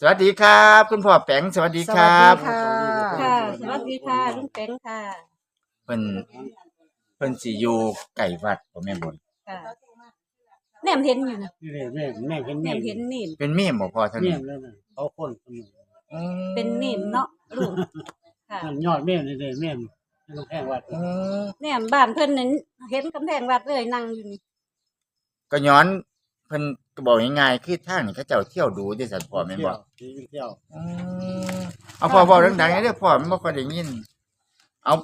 สวัสดีครับ คุณพ่อแปงสวัสดีครับสวัสดีค่ะค่ะ สวัสดีค่ะลุงเป็งค่ะ เพิ่นเพิ่นสิอยู่ไก่วัดบ่แม่นบนค่ะ แนมเห็นอยู่นะนี่เลยแม่แม่เห็นแนแม่มเห็นนิ่มเป็นเมียบ่พ่อเท่าแม่นี้เลยนะเขาคนเสมออืมเป็นนิ่มเนาะลูกค่ะ นั่นยอดแม่นี่เลยแม่ที่กำแพงวัดอืมแนมบ้านเพิ่นนั้นเห็นกำแพงวัดเลยนั่งอยู่นี่ก็ย้อน เพิ่นก็บอกง่ายๆคือทางนี้เขาเจ้าเที่ยวดูที่สัตว์พ่อแม่นเที่ยบ่วที่เที่ยวอืมเอาพ่อเว้าดังๆให้เด้อพ่อมันบ่ค่อยได้ยิน เอา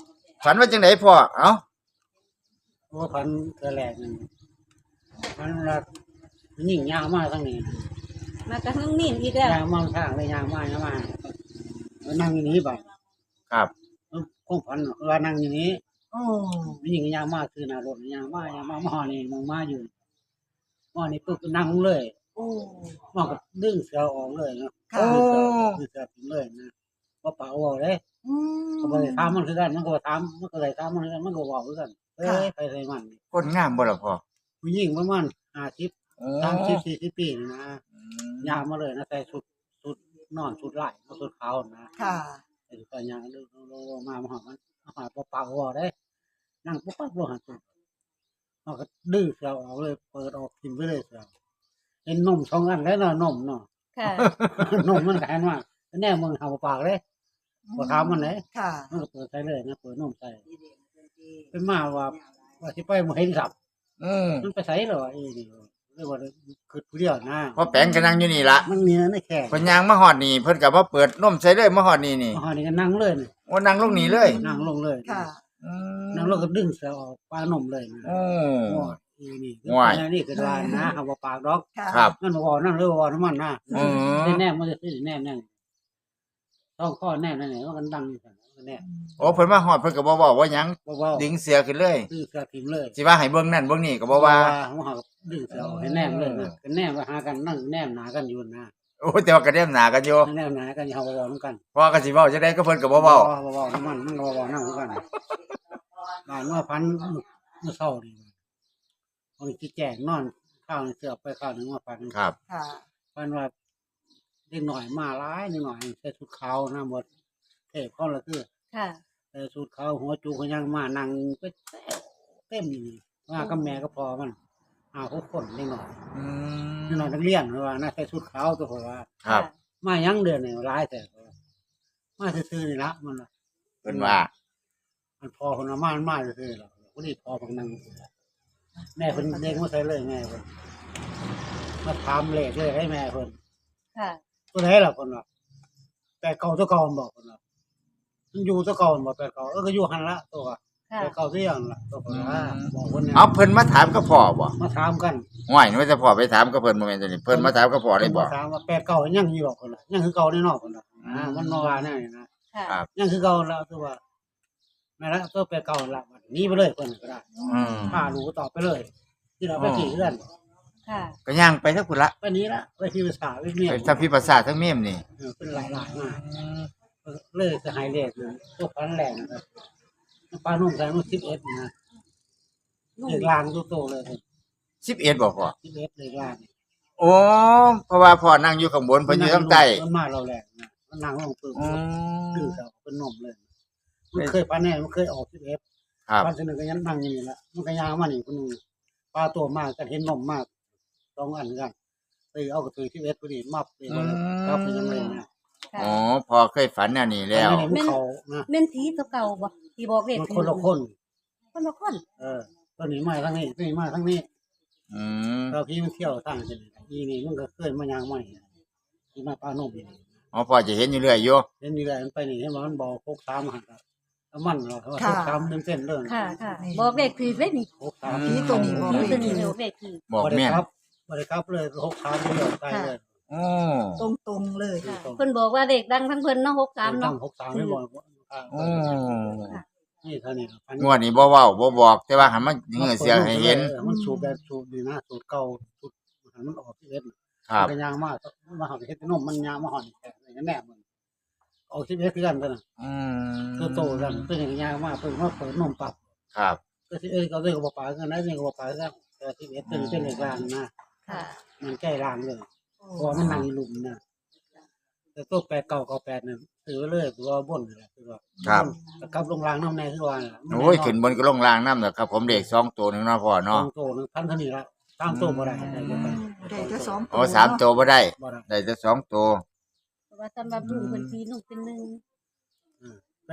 ฝันว่าจังไดพ่อเอ้าเพราะว่าพันเกลือแหลกนี่พันละยิ่งยาวมากทั้งนี้มากระทั่งนิ่มอีกแล้วยาวมากทางเลยยาวมากยาวมากนั่งอย่างนี้บ่ครับคงพันว่านั่งอย่างนี้โอ้ยิ่งยาวมากคือหน้ารถยาวมากยาวมากมอนี่มองมาอยู่ มอนี่ปุ๊บก็นั่งเลยโอ้มอก็ดึงเสือออกเลยเนาะโอ้ดึงเสือดึงเสือทิ้งเลยนะว่าเปล่าเอาเลยก็บ่ได้ถามมันคือกันมันก็บ่ถามมันก็เลยถามมันคือกันมันก็เว้าคือกันเอ้ยไปใส่มันนี่คนงามบ่ล่ะพ่อผู้หญิงประมาณ50โอ้30 40ปีนี่นะอืมยาวมาเลยนะใส่ชุดชุดนอนชุดลายบ่ชุดขาวนะ ค่ะ ไอ้ก็ยางดูๆๆมามาหามันมาหาบ่ปากบ่ได้นั่งปุ๊บปั๊บบ่หันตั วมันก็ดื้อเสือออกเลย เปิดออกกินไปเลยเสือเห็นนมสองอันแล้วเนาะนมเนาะค่ะ นมมันก็หันมาแน่มึงหาบ่ปากเลยบ่ถามมันเลยค่ะมันก็เปิดใส่เลยนะเปิดนมใส่เป็นมาว่าว่าสิไปบ่เห็นสับอืมมันไปใส่เหรอไอ้นี่เรียกว่าคือผู้เดียวนะพ่อแปงก็นั่งอยู่นี่ล่ะมันมีนะในแขกเพิ่นย่างมาฮอดนี่เพิ่นก็มาเปิดนมใส่เลยมาฮอดนี่นี่มาหอนี่ก็นั่งเลยนี่โอ้นั่งลงนี่เลยนั่งลงเลยค่ะ อืมนั่งลงก็ดึงเสือออกปลานมเลยนะโอ้โอ้ยอีนี่ว้ายนี่คือลายนะหาว่าปากดอกค่ะ ครับ นั่นบ่นั่นเลยบ่น้ำมันนะอืม แน่ๆมันจะซื้อแน่ๆต้องข้อแน่นั่นแหละว่ากันดังอยู่ซั่นมันแน่โอ้เพิ่นมาฮอดเพิ่นก็บ่เว้าว่าหยังบ่เว้าดึงเสือขึ้นเลยซื้อเสือทิ่มเลยสิว่าให้เบิ่งนั่นเบิ่งนี่ก็บ่ว่าบ่ว่าดึงเสือออกให้แน่เลยนะก็แน่ไปหากันนั่งแนมหนากันอยู่นะโอ้แต่ว่าก็เดมหนากันอยู่แนมหนากันอยู่เฮาบ่เว้านํกันพ่อก็สิเว้าจังได๋ก็เพิ่นก็บ่เว้า บ่เว้าน้ำมันมันก็บ่เว้าน้ำกัน บ้านเมื่อพันเมื่อเช้านี่มันสิแจกนอนข้าวเสือไปข้าวหนึงมาพันครับ ค่ะ พันว่าเด็กหน่อยมาหลายนิดหน่อยใส่ชุดขาวนะหมดเทพเขาละคือค่ะ ใส่ชุดขาวหัวจูเขายังมานั่งไปเต็มอยู่นี่มากับแม่ก็พอมันหาหกคนเด็กหน่อยอืมเด็กหน่อยนักเรียนเพราะว่าน่าใส่ชุดขาวตัวเพราะว่า ครับ มายังเดือนนี่หลายแต่มาซื่อๆนี่ละมันว่า เพิ่นว่า มันพอคนละมามันมาซื่อๆหรอกคนนี้พอพังนั่งแม่เพิ่นเด็กมาใส่เลยแม่เพิ่นมาถามเลขเลยให้แม่เพิ่นค่ะ ตัวไหนล่ะคนว่าแต่เก่าตัวเก่ามันบอกคนว่ามันอยู่ตัวเก่ามันบอกแต่เก่าเออก็อยู่หันละตัวว่าค่ะแต่เก่าตัวอย่างละตัวคนว่าบอกคนเนี่ยเอาเพิ่นมาถามกับพ่อบ่มาถามกันห่วยว่าจะพ่อไปถามกับเพิ่นบ่แม่นตัวนี้เพิ่นมาถามกับพ่อเลยบ่มาถามว่าแปดเก่ายังอยู่บอกคนละยังคือเก่าแน่นอนคนละอ่ามันมาว่าแน่นะค่ะครับยังคือเก่าละตัวว่า นั่นละตัวแปดเก่าละบัดนี้ไปเลยคนก็ได้อืมป้ารู้ตอบไปเลย ที่เราไปขี่เพื่อนค่ะ ก็ย่างไปทักพุ่นละไปนี้ละไปที่ภาษาวิเมียไปทั้งพี่ประสาททั้งเมมนี่เออเป็นหลายหลายๆมากเลยจะหายเลขเลยตัวพันแหลงนะครับปลานุ่มใส่มันสิบเอ็ดนะนุ่เลมขลางตัวโตเลย11บ่พ่อสิบเอ็ดเลขลางโอ้เพราะว่าพ่อนั่งอยู่ข้างบนเพิ่นอยู่ข้างใต้มันมาเราแหลงนะมันนั่งลงปืนอืมดื้อเขาเป็นนมเลย มันเคยพันแน่มันเคยออกสิบเอ็ดครับ พันสนึงก็ยังนั่งอยู่นี่แหละมันก็ยางมานี่คนนึงปลาตัวมากกันเห็นนมมากสองอันกันไปเอากระตือสิบเอ็ดพอดีมับไปหมดเลยครับเป็นยังไงนะค่ะอ๋อพ่อเคยฝันแนวนี้แล้ว อันนี้มันเขานะแม่นผีตัวเก่าบ่ที่บอกเลขมันคนละคน คนละคนเออตัวนี้มาทั้งนี้ตัวนี้มาทั้งนี้อืมเราพี่มันเที่ยวทางกันอีนี่มันก็เคยมายางใหม่ที่มาปลานมนี่ อ๋อพ่อจะเห็นอยู่เรื่อยอยู่เห็นอยู่แล้วมันไปนี่เห็นว่ามันบอกพกสามหันครับ แล้วมันเหราเขาว่าค่ะพกสามเต็มเส้นเลยค่ะค่ะ บอกเลขผีเลยนี่พกสามผีตัวนี้บอกผีเลตัวขนี้เดี๋ยวเลขผีบอกบ่ได้แม่นครับบริครับเลยพกสามเดียวตายเลยโอ้ตรงตรงๆเลย ค่ะ เพิ่นบอกว่าเลขดังทั้งเพิ่นเนาะหกสามตั้เนาะงพกสามไม่บอกโอ้นี่เท่านี้พันงวดนี้บ่เว้าบ่บอก แต่ว่าหันมาเหงื่อเสียให้เห็น มันสูบแบบสูบดีนะสูบเก่าสูบมันออกที่เอ็ดครับ มันยางมากมาหอดเฮ็ดนมมันยางมาหอดแขกอะไรแน่มัน ออกที่เอ็ดคือกันตัวน่ะอืมตัวโตกันตัวนี้ยางมากเพิ่นมาเปิดนมปรับครับก็ที่เอ้ยเขาเรียกว่าปลากันนะเรียกว่าปลากันแต่ที่เอ็ดเป็นเป็นเหล็กรางนะค่ะมันใกล้รางเลยเพราะว่ามันนั่งหลุมนะแต่ตัวแปดเก้าเก้าแปดนั่นซื้อไว้เลยตัวบนนี่แหละคือว่าครับแต่กลับลงรางน้ำในคือว่าน่ะโอ้ยขึ้นบนก็ลงล่างน้ำเด้อครับ ผมเด็กสองตัวหนึงเนาะพ่อสอเนาะงตัวหนึงพันเท่านี้ละสามตัวบ่ได้ได้เยอะไปได้จะสองโอ้สามตัวบ่ได้บ่ได้ ได้แต่สองตัวเพ ราะว่าสำหรับลุงเพิ่นตีลุงเป็นหนึ่ง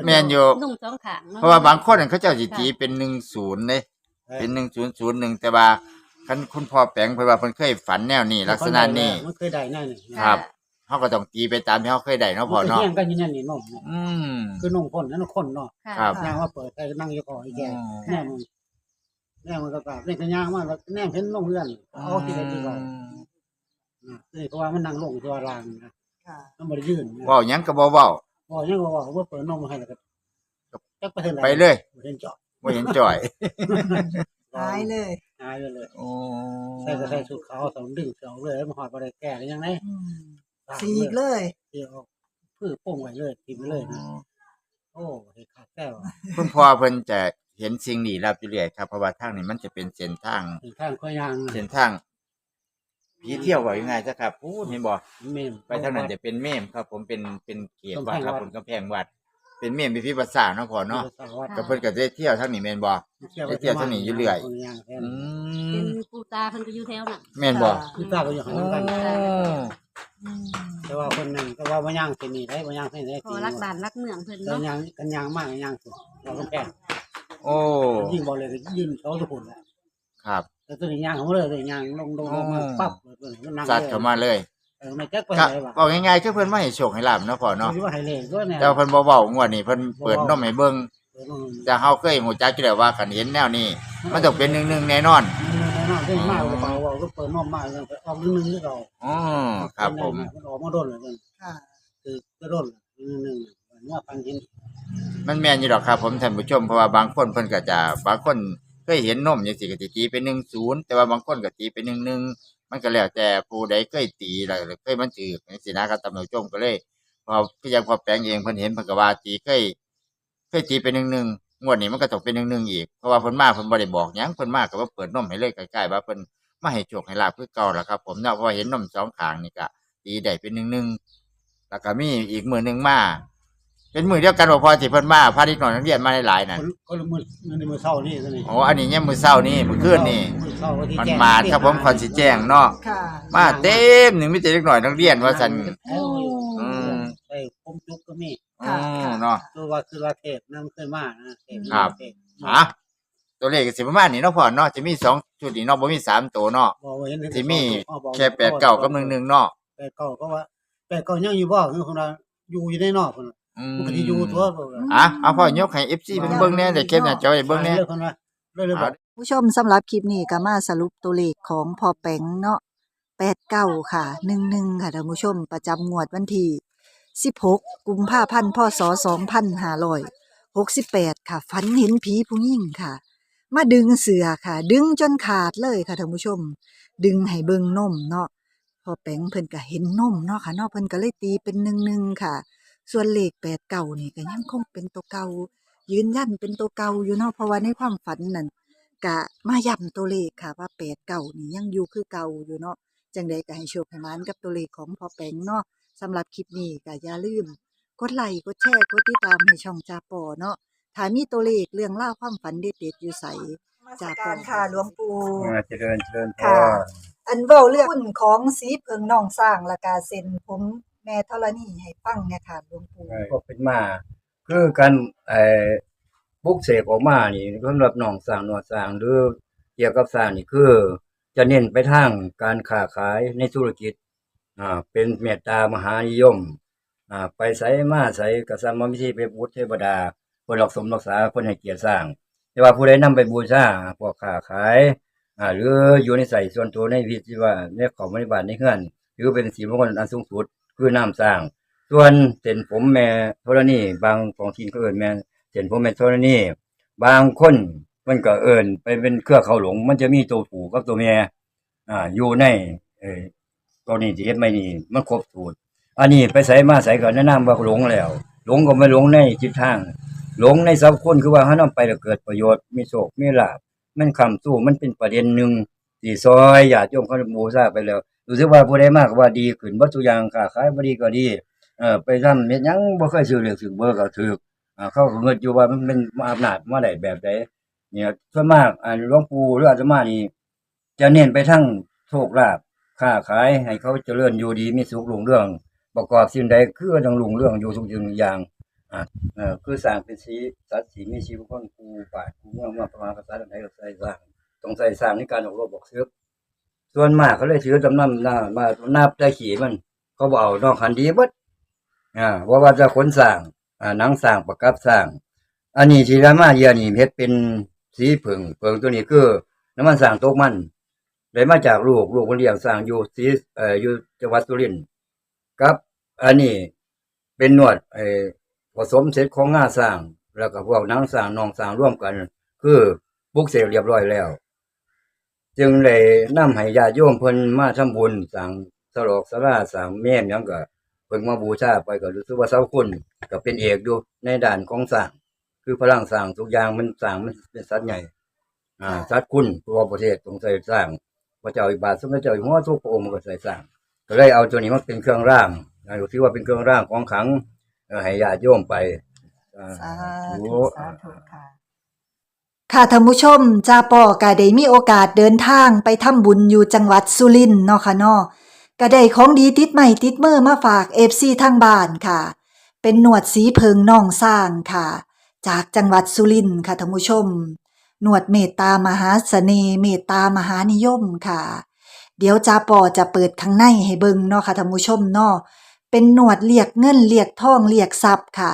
แม่นอยู่ลุงสองขางเนาะเพราะว่าบางคนเขาเจ้าสิตีเป็นหนึ่งศูนย์เด้เป็นหนึ่งศูนย์ศูนย์หนึ่งแต่ว่าคันคุณพ่อแปลงเพิ่นว่าเพิ่นเคยฝันแนวนี้ลักษณะนี้มันเคยได้แน่นี่ครับเขาก็ต้องตีไปตามที่เขาเคยได้เนาะพ่อมันก็เนาะเฮี้ยงกันอยู่นั่นนี่นมเนี่ยอืม คือนมคนนั่นคนเนาะค่ะครับ ย่างว่าเปิดใส่นั่งอยู่ก่ออีแก่อืมแน่มึงแน่มึงก็ปราบนี่ก็ย่างมาแล้วแน่เห็นนมเพื่อนเอาที่ใดที่ก่อนนี่เพราะว่ามันนั่งลงตัวรางนะค่ะ มันบ่ได้ยืนนะเว้าหยังก็บ่เว้า บ่ยังก็ว่าเขาบ่เปิดนมให้แล้วก็จักไปเห็นไปเลย บ่เห็นเจาะบ่เห็นจ่อยหายเลยหายไปเลย โอ้ใส่ก็ใส่สุดขาวสองดึงเสองเลยมันหอดบ่ได้แก่ได้ยังไงอืมสีกเลย เดี๋ยวพืชโป่งไว้เลยกินไปเลยนะโอ้เห็ดขาดแก้วคุณพ่อเพิ่นจะเห็นสิ่งลี้ลับอยู่เรื่อยครับเพราะว่าทางนี้มันจะเป็นเส้นทางเห็นข้างข้อยางเส้นทาง ผีเที่ยวว่ายังไงจ้ะครับพูดเห็นบ่เมมไปทางนั้นจะเป็นเมมครับ ผมเป็นเป็นเขตวัดครับกำแพงวัดผมกำแพงวัด เป็นเมมพิพิธภัณฑ์ศาสตร์เนาะพ่อเนาะค่ะก็เพิ่นก็ได้เที่ยวทางนี้แม่นบ่ไปเที่ยวทางนี้อยู่เรื่อยอืเป็มนปูตาเพิ่นก็อยู่แถวนั้นแม่นบ่คือตาก็อยู่ข้างโอ้กันอืมแต่ว่าคนนึงแต่ว่าบ่ย่างที่นี่ได้บ่ย่างที่ไหนพอรักบ้านรักเมืองเพิ่นแล้วเนาะย่างกันย่างมากย่างสุดเราก็แพงโอ้ยิงบ่เลยก็ยิงเขาทุกคนแหละครับ แต่ตัวนี้ย่างเขาเลยเลยย่างลงลงลงมาปั๊บเลยมันนั่งสัตว์เข้ามาเลยเออไม่แจ็คไปก็ไหนวะบอกง่ายๆคือเพิ่นมาให้โชคให้ลาบเนาะพ่อเนาะคิดว่าไฮเลนด้วยเนี่ยแต่ว่าเพิ่นบ่เว้างวดนี้เพิ่นเปิดนมให้เบิ่งเออมันแต่เฮาเคยฮู้จักอยู่แล้วว่าคันเห็นแนวนี้ มันต้องเป็นหนึ่งๆแน่นอนมันน่าได้มากกว่าเปล่าว่าก็เปิดนมมากเลยออกนึงๆที่เราอ๋อครับผม นออกมาโดนเลยมันค่ะคือก็โดนนึงๆว่าฟังเห็นมันแม่นอยู่ดอกครับผมท่านผู้ชมเพราะว่าบางคนเพิ่นก็จะบางคน เคยเห็นนมจังซี่ก็สิตีเป็น10แต่ว่าบางคนก็ตีเป็น11มันก็แล้วแต่ผู้ใดเคยตีแล้วเคยมันถือจังซี่นะครับท่านผู้ชมก็เลยพอคืออย่างพอแปลงเองเพิ่นเห็นเพิ่นก็ว่าตีเคยเคยตีเป็น11งหนึ่งงวดนี้มันก็ต้องเป็น11อีกเพราะว่าเพิ่นมาเพิ่นบ่ได้บอกหยังเพิ่นมากก็ว่าเปิดนมให้เลยใกล้ๆว่าเพิ่นมาให้โชคให้ลาภคือเก่าล่ะครับ ผมเนาะเพราะเห็นนมสองขางนี่ก็ตีได้เป็น11แล้วก็มีอีกมือหนึ่งมา เป็นมือเดียวกันบ่พอที่เพิ่นมาพาเด็กน้อยนักเรียนมาหลายๆนั่นคนคนมือมือในมือเศร้านี่ตัวนี้โอ้อันนี้เนี่ยามมื้อเช้านี่มื้อคืนนี่ มือเศร้าที่มันแจ้งมาดครับผมขอสิแจ้งเนาะค่ะมาเต็มหนึ่งมีแต่เด็กน้อยนักเรียนว่าซั่นเอออืมใส่ผมจุกก็มีอืมเนาะ ตัวว่าคือว่าเทพนั่นเคยมานะเทพครับ เทพอะตัวเลขก็สิประมาณนี้เนาะพ่อเนาะจะมีสองชุดนี่เนาะบ่มีสามตัวเนาะบอกว่าเห็นสิมีแค่แปดเก้ากับหนึ่งหนึ่งเนาะ แปดเก้าก็ว่าแปดเก้ายังอยู่บ่คือคนละอยู่อยู่ในนอกคนละอื มมันก็สิอยู่ตัวบ่อะเอาพ่อยกให้ FC เพิ่นเบิ่งแหน่ได้เก็บหน้าจอให้เบิ่งแหน่เรื่องคนละเรื่องเรื่องแบบผู้ชมสำหรับคลิปนี้ก็มาสรุปตัวเลขของพอแปงเนาะแปดเก้าค่ะหนึ่งหนึ่งค่ะท่านผู้ชมประจำงวดวันที่สิบหกกุมภาพันธ์พศสองพันห้าร้อยหกสิบแปดค่ะ ฝันเห็นผีผู้หญิงค่ะ มาดึงเสือค่ะ ดึงจนขาดเลยค่ะท่านผู้ชม ดึงให้เบิ่งนมเนาะพอแปงเพิ่นก็เห็นนมเนาะค่ะเนาะเพิ่นก็เลยตีเป็นหนึ่งหนึ่งค่ะ ส่วนเลขแปดเก่านี่ก็ยังคงเป็นตัวเก่ายืนยันเป็นตัวเก่าอยู่เนาะเพราะว่าในความฝันนั่นกะมาย้ำตัวเลขค่ะว่าแปดเก่านี่ยังอยู่คือเก่าอยู่เนาะจังใดก็ให้โชคให้หมานกับตัวเลขของพอแปงเนาะสำหรับคลิปนี้ก็อย่าลืม กดไลค์กดแชร์กดติดตามให้ช่องจาปอเนาะถ้ามีตัวเลขเรื่องเล่าวความฝันเด็ดๆอยู่ใสจาปอค่ะหลวงปู่อ่าเจริญเจริญพค่ะรอันเว้าเรื่องหุ้นของสีเพิงน้องสร้างและกาเซ็นผม แม่ธรณีให้ฟังเนี่ยค่ะหลวงปู่ก็เป็นมาคือการไอ้บุกเสกออกมานี่สำหรับหนองสร้างหนวดสร้างหรือเกี่ยวกับสร้างนี่คือ จะเน้นไปทางการค้าขายในธุรกิจอ่าเป็นเมตตามหานิยมอ่าไปใส่มาใส่กษัตริย์มิธีไปบูชเทวดาคนรักสมรักษาคนให้เกียรติสร้าง แต่ว่าผู้ใดนำไปบูชาพวกค้าขายอ่าหรืออยู่ในใส่ส่วนตัวในวิธีว่าในของบริบาลในเฮือนถือเป็นสีมงคลอันสูงสุด คือน้ำสร้าง ส่วนเส้นผมแม่ธรณีบางของทีนก็เอิ้นแม่เส้นผมแม่ธรณีบางคนมันก็เอิ้นไปเป็นเครือเขาหลง มันจะมีตัวผูกับตัวแม่อ่าอยู่ในเออตัวนี้ที่เฮ็ดไม่นี่มันครบสูตรอันนี้ไปใส่มาใส่ก็แนะนำว่าหลงแล้ว หลงก็ไม่หลงในจิตทาง หลงในสัพคนคือว่าเฮานำไปแล้วเกิดประโยชน์มีโชคมีลาภมันคำสู้มันเป็นประเด็นหนึ่ง ที่ซอยญาติโยมเขาบูชาไปแล้วรู้สึกว่าผู้ใดมากว่าดีขึ้นบ่ทุอย่างค้าขายบดีก็ดีเออไปทำเฮ็ดยังบ่เคยซื้อเลขซื้อเบอร์ก็ถูกอ่าเขาเงินอยู่ว่ามันเป็นอำนาจมาได้แบบใดเนี่ยส่วนมากอ่าหลวงปู่หรืออาตมานี่จะเน้นไปทั้งโชคลาภค้าขายให้เขาเจริญอยู่ดีมีสุขรุ่งเรื่อง ประกอบสิ่งใดคือต้องรุ่งเรื่องอยู่ทุกสิ่งทุกอย่างอ่าเออคือสร้างเป็นสีสัตว์สีมีชีวิตคนกูปากูเมื่อมาประมาณภาษาใดก็ใส่สร้าง ต้องใส่สร้างในการออกรบบอกซื้อส่วนมากเขาเลยถือจำนำหน้ามานับได้ขี่มัน เขาบอกนอกคันดีเบิดอ่าว่าว่าจะขนสร้างอ่าหนังสร้างประกับสร้างอันนี้ที่รามาเยียนี่เฮ็ดเป็นสีผึ่งเผึ่งตัวนี้คือน้ำมันสร้างตกมันได้มาจากลูกลูกคนเลี้ยงสร้างอยู่สีเอ่ออยู่จังหวัดสุรินทร์กับ อันนี้เป็นนวดไอ้ผสมเสร็จของงาสร้าง แล้วก็พวกนังสร้างนองสร้างร่วมกัน คือปลุกเสกเรียบร้อยแล้ว จึงเลยนำให้ญาติโยมเพิ่นมาทำบุญสร้างสลอกสลาสร้างแม่มหยังก็เพิ่นมาบูชาไปก็รู้สึกว่าเสาคุณก็เป็นเอกอยู่ในด้านของสร้างคือพลังสร้างทุกอย่างมันสร้างมันเป็นสัตว์ใหญ่ อ่าสัตว์คุณตัวประเทศต้องใส่สร้างพระเจ้าอิบาทสมเด็จเจ้าอยู่หัวทุกพระองค์ก็ใส่สร้างก็เลยเอาตัวนี้มาเป็นเครื่องร่างนะถือว่าเป็นเครื่องร่างของขลังเอ่อให้ญาติโยมไปอ่าสาธุธุสาธุค่ะ ค่ะท่านผู้ชมจ้าปอก็ได้มีโอกาสเดินทางไปทำบุญอยู่จังหวัดสุรินทร์เนาะค่ะเนาะก็ได้ของดีติดใหม่ติดมือมาฝาก FC ทางบ้านค่ะ เป็นหนวดสีเพิงน่องสร้างค่ะ จากจังหวัดสุรินทร์ค่ะท่านผู้ชม หนวดเมตตามหาเสน่ห์เมตตามหานิยมค่ะ เดี๋ยวจ้าปอจะเปิดข้างในให้เบิ่งเนาะค่ะท่านผู้ชมเนาะเป็นหนวดเรียกเงินเรียกทองเรียกทรัพย์ค่ะ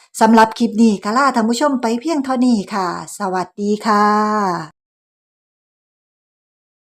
สำหรับคลิปนี้กะลาท่านผู้ชมไปเพียงเท่านี้ค่ะ สวัสดีค่ะ